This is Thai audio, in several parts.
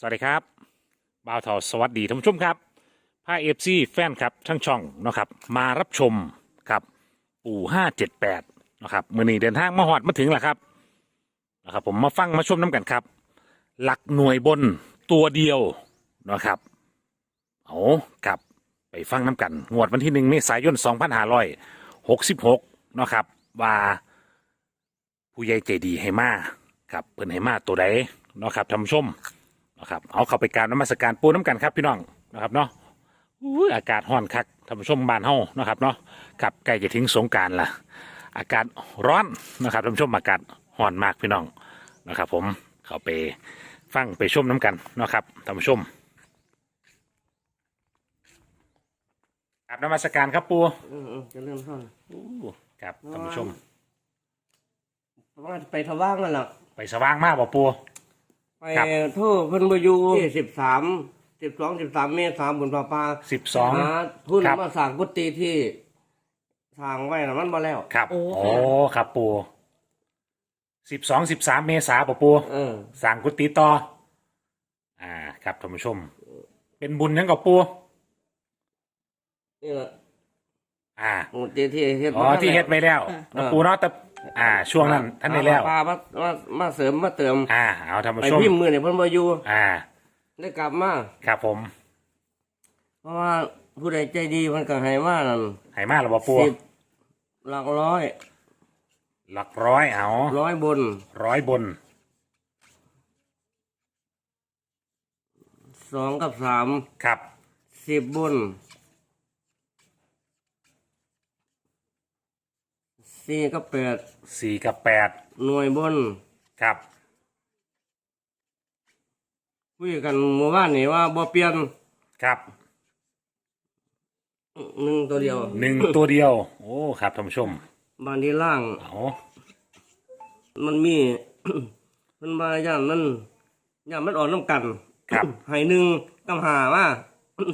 สวัสดีครับบ่าวเทาสวัสดีท่านผู้ชมครับพาเอฟซีแฟนครับทั้งช่องเนาะครับ มารับชมครับ ปู่ห้าเจ็ดแปดนะครับมือนี้เดินทางมาหอดมาถึงแล้วครับนะครับ ผมมาฟังมาชมน้ำกันครับ หลักหน่วยบนตัวเดียวนะครับเอากลับไปฟังน้ำกัน งวดวันที่หนึ่งเมษายนสองพันห้าร้อยหกสิบหกนาะครับ ว่าผู้ใหญ่ใจดีให้มาครับเพิ่นให้มาตัวใดเนาะครับท่านผู้ชม นะครับเอาเข้าไปกรารนมัสการปูน้ำกันครับพี่น้องนะครับเนาะอุ้ยอากาศร้อนคักท่านผู้ชมบ้านเฮานะครับเนาะครับใกล้จะถึงสงกรารละอากาศร้อนนะครับท่านผู้ชมอากาศร้อนมากพี่น้องนะครับ ผมเข้าไปฟังไปชมน้ำกันเนาะครับท่านผู้ชมกราบนมัสการครับปูเออเออจะเริ่มต้นอู้ครับท่านผู้ชมว่าไปทว่างนั่นแหละไปสว่างมากบ่ปู ไปครับโทั่วเพิ่นบอยู่ที่สิบสามสิบสองสิบสามเมษายนบุญปลาปลาสิบสอง หาทุนครับ มาสั่งกุฏิที่ทางไว้น่ะมันมาแล้ว ครับโอ้โอ้ ครับปูสิบสองสิบสามเมษาบ่ปูเออ สั่งกุฏิต่อ อ่า ครับท่านผู้ชม เป็นบุญยังกับปูนี่แหละอ่า กุฏิที่เฮ็ดอ๋อมาที่เฮ็ดไว้แล้วเอนะอปูเนาะแต่ อ่า ช่วงนั้นท่านได้แล้ว ปลามามามาเสริมมาเติมอ่า เอาท่านไปผู้ชมพิมพ์มือเนี่ยเพิ่นบ่อยู่อ่า ได้กลับมาครับผมเพราะว่าผู้ใดใจดีมันก็ให้มานั่นให้มาแล้วบ่ปูสิบหลักร้อยหลักร้อยเอาร้อยบนร้อยบนสองกับสามครับสิบบน สี่กับแปดสี่กับแปดหน่วยบนครับ คุยกันเมื่อวานนี่ว่าบ่เปลี่ยนครับหนึ่งตัวเดียวหนึ่งตัวเดียว โอ้ครับท่านผู้ชมบานที่ล่าง เอามันมี มันมาย่านมันย่านมันอ่อนน้ำกันครับให้หนึ่งกำหาว่า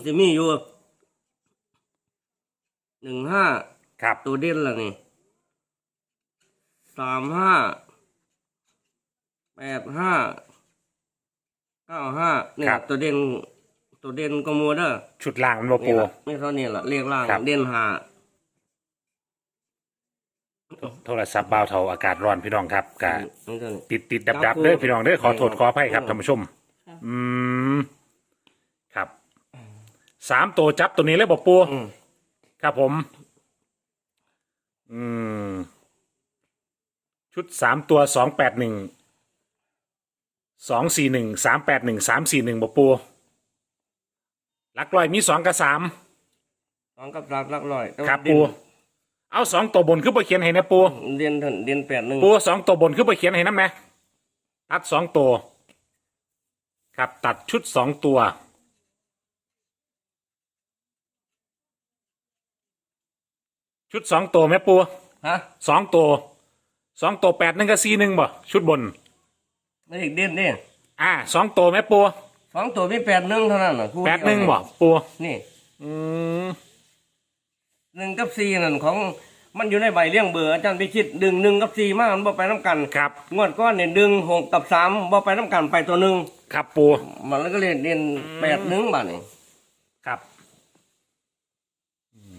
สิมีอยู่หนึ่งห้าครับตัวเด่นละนี่ สามห้าแปดห้าเก้าห้าเนี่ยตัวเด่นตัวเด่นก็มัวเด้อชุดล่างมันบ่นี่ปูล่ะนี่เท่านี้ล่ะเรียกล่างครับ เด่นหาโทรศัพท์บ่าวเทาอากาศร้อนพี่น้องครับกะนี่เท่านี้ ติดติดดับดับๆเด้อพี่น้องเด้อขอโทษขออภัยครับท่านผู้ชม อืมครับสามตัวจับตัวนี้เลยบอกปูอืม ครับผม อืม ชุดสามตัวสองแปดหนึ่งสองสี่หนึ่งสามแปดหนึ่งสามสี่หนึ่งบอกปูหลักร้อยมีสองกับสามสองกับสามหลักร้อยแต่ว่าครับเด่นปู เอาสองตัวบนขึ้นไปเขียนให้นะปูเด่นเท่าเด่นแปดหนึ่งปูสองตัวบนขึ้นไปเขียนให้น้ำไหมตัดสองตัว ครับตัดชุดสองตัว ชุดสองตัวไหมปูฮะ สองตัว สองตัวแปดหนึ่งกับสี่หนึ่งบ่ชุดบนไม่ได้เด่นนี่อ่าสองตัวไหมปูสองตัวมีแปดหนึ่งเท่านั้นน่ะคู่แปดหนึ่งเยวบ่ปูนี่อืมหนึ่งกับสี่นั่นของมันอยู่ในใบเลี้ยงเบอร์อาจารย์ไปคิดดึงหนึ่งกับสี่มามันบ่ไปน้ำกันครับ งวดก้อนเนี่ยดึงหกกับสามบ่ไปน้ำกันไปตัวหนึ่งครับปูมันก็เลยเด่นแปดหนึ่งบาทนี่ครับอืม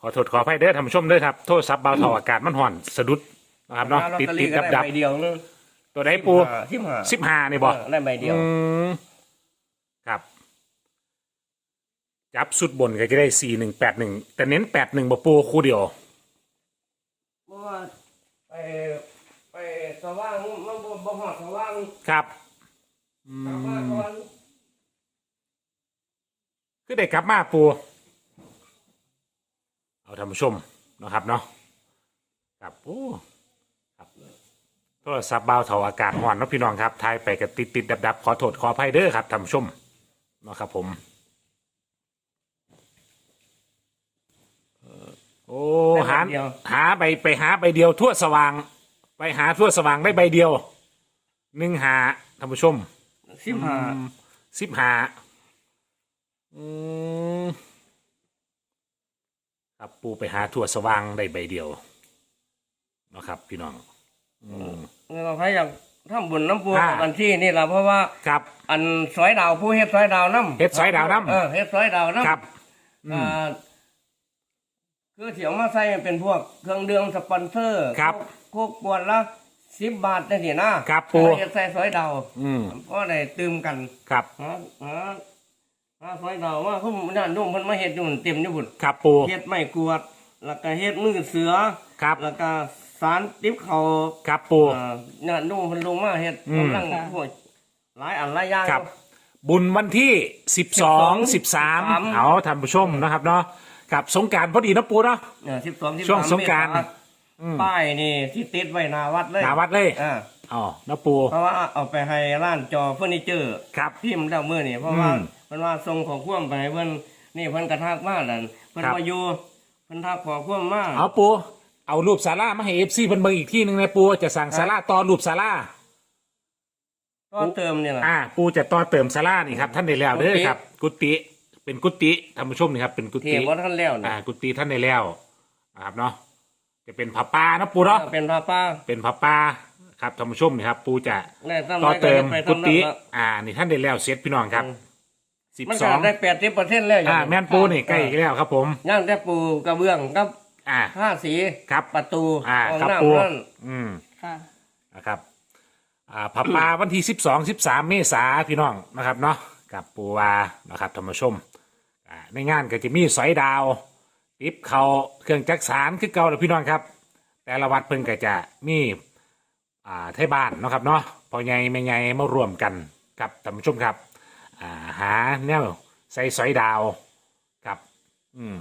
ขอโทษขออภัยเด้อท่านผู้ชมเด้อครับ โทษซับเบาเท่าอากาศมันห่อนสะดุด นะครับเนาะลอตติดเตอติรี่ดก็ดับได้ดับใบเดียวนึงตัวไหนปูสิบห้าสิบห้านี่บ่เออได้ใบเดียวอืมครับ จับสุดบนก็จะได้สี่หนึ่งแปดหนึ่งแต่เน้นแปดหนึ่งบ่ปูคู่เดียวเพราะว่าไปไปสว่างมันบ่บ่ฮอดสว่างครับกลับมาก่อนคือได้กลับมาปูเอาท่านผู้ชมนะครับเนาะครับโอ้ครับ โทรศัพท์เบาเถาอากาศห่อนเนาะพี่น้องครับทายไปกับติดติดดับดับขอโทษขออภัยเด้อครับท่านผู้ชมเนาะครับผมเอ่อโอ้หาหาใบไปหาใบเดียวทั่วสว่าง ไปหาทั่วสว่างได้ใบเดียวหนึ่งหาท่านผู้ชมสิบห้าสิบห้าอืมครับปูไปหาทั่วสว่างได้ใบเดียวเนาะครับพี่น้องอืม เราใครอยากทำบุญน้ำปูอ่า กันที่นี่ล่ะเพราะว่า ครับ อันสอยดาวผู้เฮ็ดสอยดาวน้ำเฮ็ดสอยดาวนำเออเฮ็ดสอยดาวน้ำครับอืมอ่าคือเถียงมาใส่เป็นพวกเครื่องดื่มสปอนเซอร์ครับโคกขวดละสิบบาทจังซี่นะครับปู่เฮ็ดใส่สอยดาวอืมก็ได้ตื่มกันครับหาหาหาสอยดาวว่าเขาด้านนุ่มเพิ่นมาเฮ็ดอยู่นั่นเต็มอยู่พุ่นครับปูเฮ็ดไม้กวาดแล้วก็เฮ็ดมือเสือ ครับ แล้วก็ สารติ๊บเขาครับปูอ่าเนี่ยนุ่มเพิ่นลงมาเฮ็ดอืม กำลังพวกหลายอันหลายอย่าง ครับ บุญวันที่สิบสองสิบสาม13 เอาท่านผู้ชมนะครับเนาะกับสงกรารพอดีเนาะปูเนาะ เนี่ยสิบสองสิบช่วงสงกรานต์ป้ายนี่ที่ติดไว้หน้าวัดเลยหนาวัดเลย อ่าอ๋อเนาะปู เพราะว่าเอาไปให้ร้านจอเฟอร์นิเจอร์ครับพิมพ์แล้วมื้อนี่เพราะว่าอืมเพิ่นว่าส่งของความไปให้เพิ่นนี่เพิ่นกระทากมานั่นเพิ่นครับ มาอยู่เพิ่นทักขอความมาเอาปู เอารูปซาร่ามาให้เอฟซีเพิ่นเบิ่งอีกที่หนึ่งนะปูจะสั่งซาร่าต่อรูปซาร่าก็เติมเนี่ยนะอ่าปูจะต่อเติมซาร่านี่ครับท่านได้แล้วเด้อกุฏิครับ กุฏิเป็นกุฏิท่านผู้ชมนี่ครับเป็นกุเทฏิบ่ทันแล้วอ่านะกุฏิท่านได้แล้วนะครับเนาะจะเป็นผ้าป่าเนาะปูเนาะเป็นพระป้าเป็นผ้าป่าครับท่านผู้ชมนี่ครับ ปูจะได้ทำต่อไรก็เติมไปกุทำฏินั้นละอ่านี่ท่านได้แล้วเสร็จพี่น้องครับสิบมันสก็องได้80%แล้วอ่าแม่นปูนี่ใกล้อีกแล้วครับผมย่างแต่ปูกระเบื้องกับ อ่าผ้าสีครับประตูอ่าห้องครับน้ำปู นั่นอืม ค่ะ นะครับ อ่าผับปลา วันที่สิบสองสิบสามเมษาพี่น้องนะครับเนาะกับปูวานะครับธรรมชมอ่าในงานก็จะมีสอยดาว ติบเขาเครื่องจักสารคือเก่าเลยพี่น้องครับ แต่ละวัดเพิ่งก็จะมีอ่าไทยบ้านเนาะครับเนาะพอใหญ่ไม่ใหญ่มารวมกันครับท่านผู้ชมครับ อ่าหาแนวใส่สอยดาวครับ อืม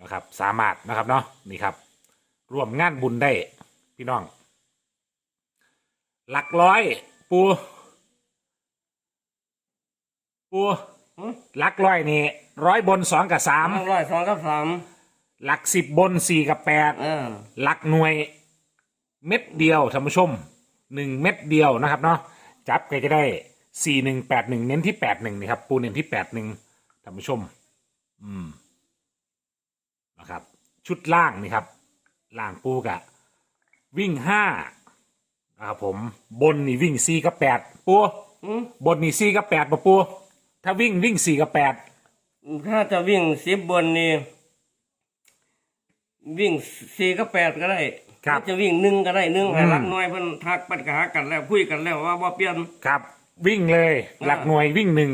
นะครับ สามารถนะครับเนาะนี่ครับร่วมงานบุญได้พี่น้อง หลักร้อยปู ปูหือหลักร้อยนี่ร้อยบนสองกับสามสามร้อยสองกับสามหลักสิบบนสี่กับแปดอ่าหลักหน่วย เม็ดเดียวท่านผู้ชมหนึ่งเม็ดเดียวนะครับเนาะจับก็จะได้สี่หนึ่งแปดหนึ่งเน้นที่แปดหนึ่งนี่ครับปูเน้นที่แปดหนึ่งท่านผู้ชม อืม นะครับ ชุดล่างนี่ครับล่างปูกะ วิ่งห้านะครับผมบนนี่วิ่งสี่กับแปดปูหืมบนนี่สี่กับแปดปะปูถ้าวิ่งวิ่งสี่กับแปดถ้าจะวิ่งสิบบนนี่วิ่งสี่กับแปดก็ได้ครับถ้าจะวิ่งหนึ่งก็ได้หนึ่งให้อืมรักน้อยเพิ่นทักปัดกะหากันแล้วคุยกันแล้วว่าบ่เปลี่ยนครับ วิ่งเลยอ่าหลักหน่วยวิ่งหนึ่ง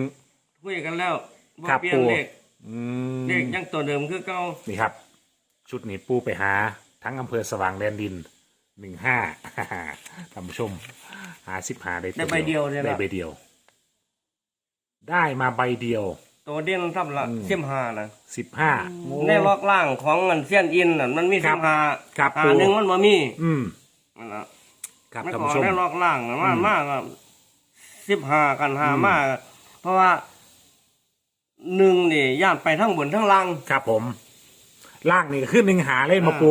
คุยกันแล้วบ่ครับเปลี่ยนปูเลข อืมเลขยังตัวเดิมคือเก่านี่ครับ ชุดนี้ปูไปหา ทั้งอำเภอสว่างแดนดินหนึ่งห้าท่านผู้ชม หาสิบหาได้ตัวได้ใบเดียวเนี่ยได้นะใบเดียว ได้มาใบเดียวตัวเด่นทับละอืมสิบห้านะสิบห้า ในล็อกล่างของเงินเสี้ยนอินน่ะมันมีครัสิบบห้าครับหาปูหนึ่งมันบ่มีอืมนั่นล่ะครับมันท่านขอผู้ชมได้ล็อกล่างน่ะมาอืม มากสิบห้ากันหาอืม มากเพราะว่า หนึ่งนี่ย่านไปทั้งบนทั้งล่าง ครับผม ล่างนี่ก็ขึ้นหนึ่งหาเล่นมาอ่าปู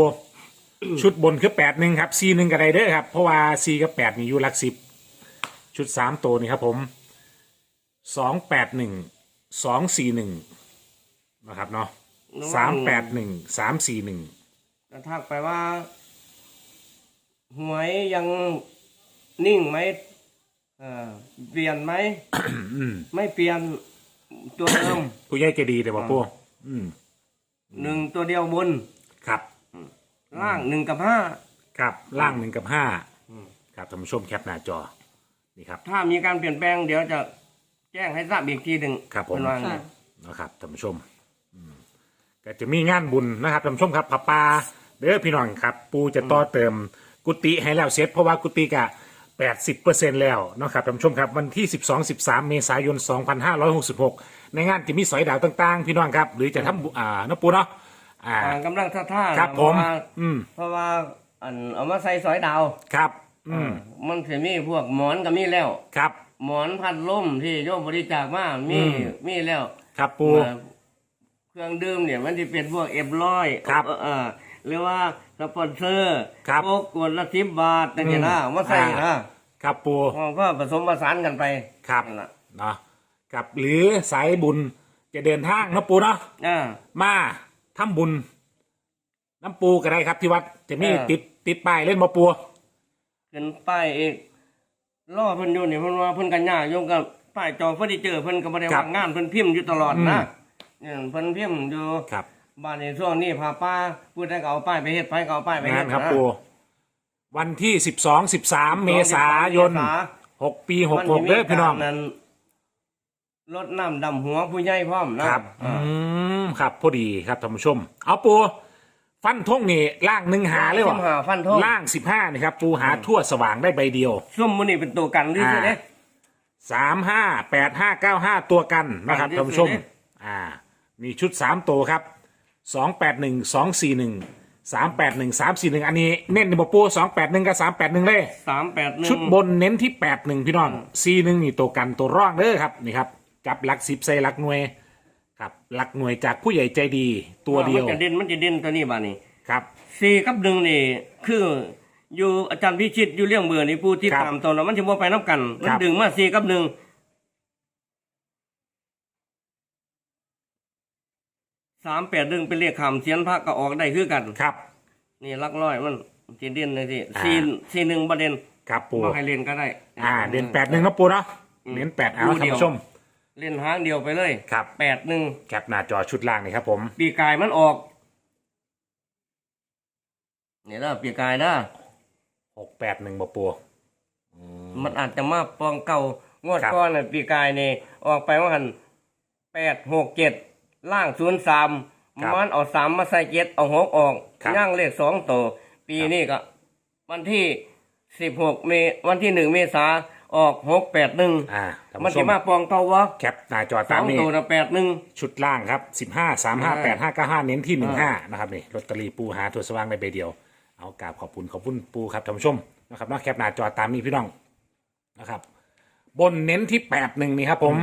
ชุดบนคือแปดหนึ่งครับซีหนึ่งกับไดเดอร์ครับ เพราะว่าซีกับแปดนี่อยู่หลักสิบชุดสามตัวนี่ครับผมสองแปดหนึ่งสองสี่หนึ่งนะครับเนาะสามแปดหนึ่งสามสี่หนึ่งจะทักไปว่า หวยยังนิ่งไหมเอ่อเปลี่ยนไหม ไม่เปลี่ยน ตัวเดิม ผู้ใหญ่ใจดีแต่ว่าปูอืมหนึ่งตัวเดียวบน ครับ ล่างหนึ่งกับห้า ครับล่างหนึ่งกับห้าครับท่านผู้ชมแคปหน้าจอนี่ครับ ถ้ามีการเปลี่ยนแปลงเดี๋ยวจะแจ้งให้ทราบอีกทีหนึ่งครับผม เป็นว่าไงค่ะ นะครับท่านผู้ชมอืมก็จะมีงานบุญนะครับท่านผู้ชมครับผับปลาเด้อพี่น้องครับ ปูจะต่อเติม กุฏิให้แล้วเสร็จเพราะว่ากุฏิกะ แปดสิบเปอร์เซ็นแล้วนะครับท่านผู้ชมครับวันที่สิบสองสิบสามเมษายนสองพันห้าร้อยหกสิบหกในงานจะมีสอยดาวต่างๆ พี่น้องครับ หรือจะทำบุอ่าเนาะปูเนาะอ่า อ่ากำลังท่าท่าครับเพผมราะว่าอืม เพราะว่าอันเอามาใส่สอยดาวครับ อืมมันจะมีพวกหมอนก็มีแล้ว ครับ หมอนพัดลมที่โยมบริจาคมามีอืม มีแล้วครับปู เอ่อเครื่องดื่มเนี่ยมันจะเป็นพวกเอ็บร้อยครับ เออเออ หรือว่าสปอนเซอร์ครับโอ้กวดละสิบบาทแต่เนี่ยนะอืมมาใส่อ่า นะครับปูอ๋อก็ผสมผสานกันไปครับนั่นล่ะเนาะกับหรือสายบุญจะเดินทางเนาะปูเนาะอ่า มาทำบุญน้ำปูก็ได้ครับที่วัดจะมีเออ ติดติดป้ายเล่นมาปูขึ้นป้ายอีกล่อเพิ่นอยู่นี่เพิ่นว่าเพิ่นกันยากโยมกับป้ายจอเฟอร์นิเจอร์เพิ่นก็บ่ได้ครัว่าบงานเพิ่นพิมพ์อยู่ตลอดนะเนี่ยเพิ่นพิมพ์อยู่ ครับ บ้านในช่วงนี้พาป้าพูดได้ก็เอาป้ายไปเฮ็ดไปก็เอาป้ายไปงาเฮ็นดครับนะ ปูวันที่สิบสองสิบสามเมษายนเมษา หกปีหกหกเด้อพี่น้อง มัจะมีการนั้นรดน้ำดำหัวผู้ใหญ่พร้อมนะครับ อือ่า ม ครับ พอดีครับท่านผู้ชม เอาปู ฟันทงนี่ล่างหนึ่งหาเลยวะสิบห้าฟันธง ล่างสิบห้านี่ครับ ปูหาทั่วสว่างได้ใบเดียวซุ่มมื้อนี้เป็นตัวกันด้วยอ่าใช่ไหมสามห้าแปดห้าเก้าห้าตัวกันนะครับอ่าท่านผู้ชมเดี๋ยวอ่า มีชุดสามตัวครับ สองแปดหนึ่งสองสี่หนึ่งสามแปดหนึ่งสามสี่หนึ่งอันนี้เน้นในบปูสองแปดหนึ่งกับสามแปดหนึ่งเลย สามแปดหนึ่งชุดบนเน้นที่แปดหนึ่งพี่น้องซีหนึ่งนี่ตัวกันตัวร่องเด้อครับนี่ครับกับหลักสิบใส่หลักหน่วยครับหลักหน่วยจากผู้ใหญ่ใจดีตัวเดียวมันจะเด่นมันจะเด่นตัวนี้บ้านี้ครับสี่กับหนึ่งนี่คืออยู่อาจารย์พิชิตอยู่เรื่องเบื่อนี่ผู้ที่ครับตามตอนนั้นมันจะบ่ไปน้ำกัน มัคนรับดึงมาสี่กับหนึ่ง สามแปดดึงเป็นเลขคำเสียนพระก็ออกได้คือกัน ครับ นี่ลักร้อยมันจีเด่นเลยสิอ่า สี่สี่หนึ่งประเด็นครับปูบ่ให้เล่นก็ได้ อ่า เด่นแปดหนึ่งนะปูเนาะเน้นแปดเอาดูท่านเดียว ผู้ชม เล่นหางเดียวไปเลยครับ แปดหนึ่งแคปหน้าจอชุดล่างนี่ครับผม ปีกายมันออกนี่นะปีกายนะหกแปดหนึ่งบปู มันอาจจะมาปองเก่างวดครับ ก้อนน่ะปีกายนี่ออกไปว่าหันแปดหกเจ็ด ล่างศูนย์สามมันเอาสามมาใส่เจ็ดเอาหกออกย่างเลขสองตัวปีนี้ก็ วันที่สิบหกเมวันที่หนึ่งเมษาออกหกแปดหนึ่งอ่าท่านมันผู้ชจะมมาปองเก่าวะแคปหน้าจอสตาอมงนี้ ตัวนะแปดหนึ่ง ชุดล่างครับสิบห้าสามห้าแปดห้าเก้าห้าเน้นที่หนึ่งอ่าห้านะครับนี่ลอตเตอรี่ปูหาตัวสว่างในใบเดียว เอากราบขอบคุณขอบคุณปูครับท่านผู้ชมนะครับเนอกแคปหน้าจอตามนี้พี่น้องนะครับ บนเน้นที่แปดหนึ่งนี่ครับผม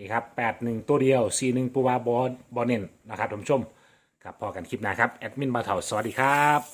นี่ครับแปดหนึ่งตัวเดียวสี่หนึ่งปูวาบอบอเน่นนะครับท่านผู้ชมครับพอกันคลิปหน้าครับแอดมินบาเถาสวัสดีครับ